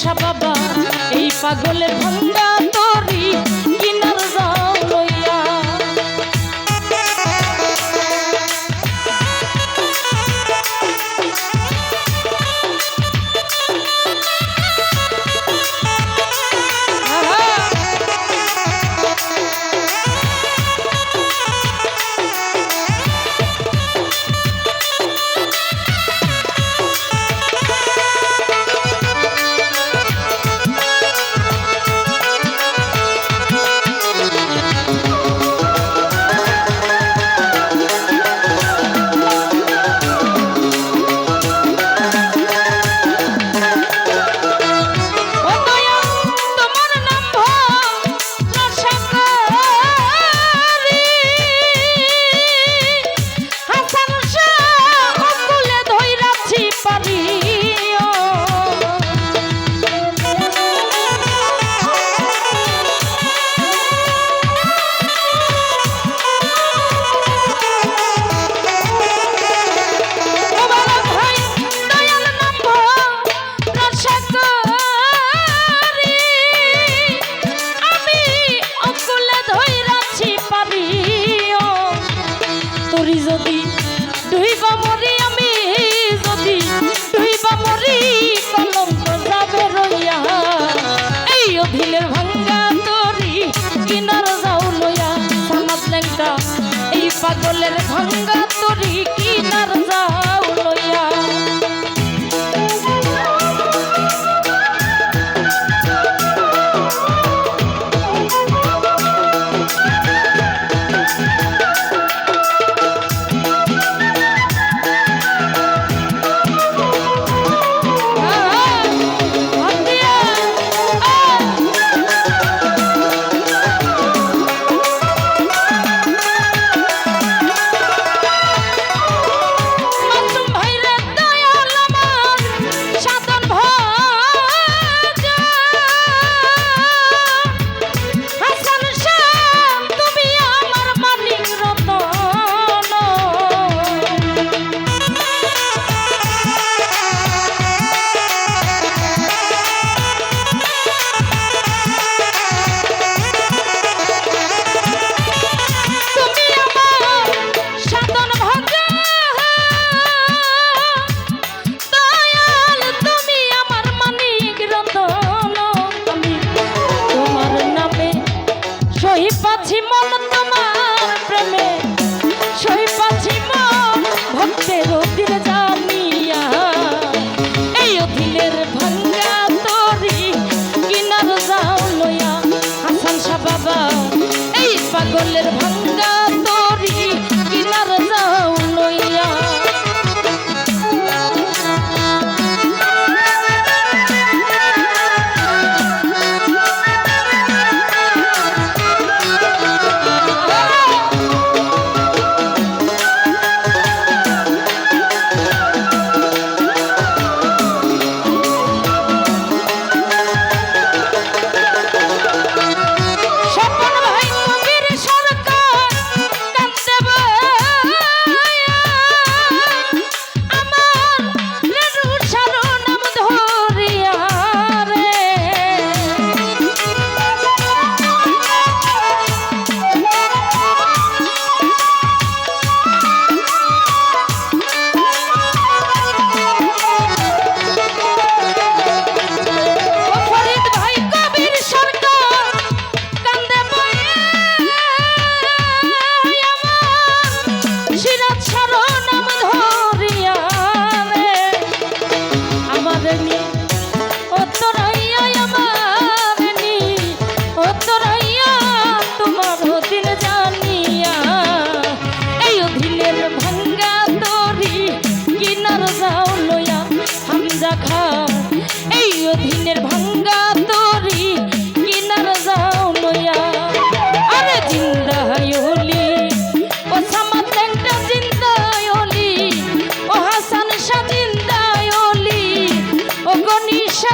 মনসা বাবা এই পাগলে ভণ্ডা দিনের ভাঙ্গা তরি, কিনার যাও নয়া আরে জিন্দা হলি ও সামাতেনটা জিন্দা হলি ও হাসান শাহ জিন্দা হলি ও গণিসা